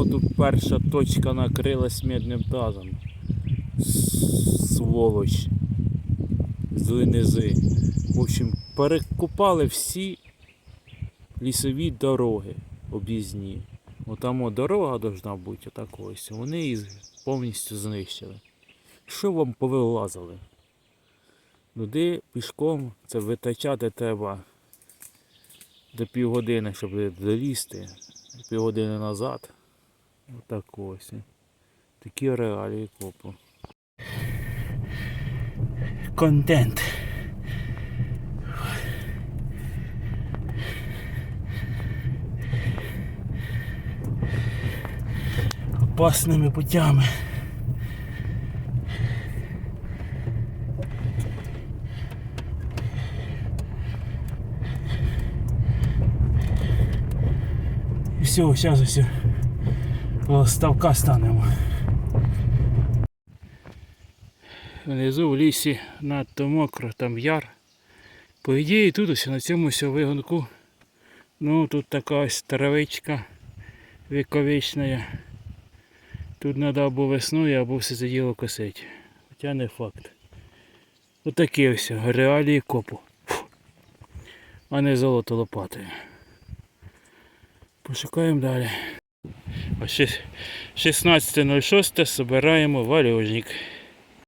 кого тут перша точка накрилась медним тазом. Сволоч. Зли низи. В общем, перекопали всі лісові дороги об'їзні. Отам от дорога должна бути отак ось. Вони її повністю знищили. Що вам повилазили? Туди пішком це витачати треба до півгодини, щоб долізти. Півгодини назад. Отак ось. Такі реалії копу. Контент. Опасними путями. Все, зараз ось коло ставка станемо. Внизу в лісі надто мокро, там яр. По ідеї тут ось на цьому вигонку. Ну тут така ось травичка віковічна. Тут треба або весною, або все це діло косити. Хоча не факт. Отакі ось реалії копу. А не золото лопатою. Пошукаємо далі. А ще 16.06 збираємо валюжник.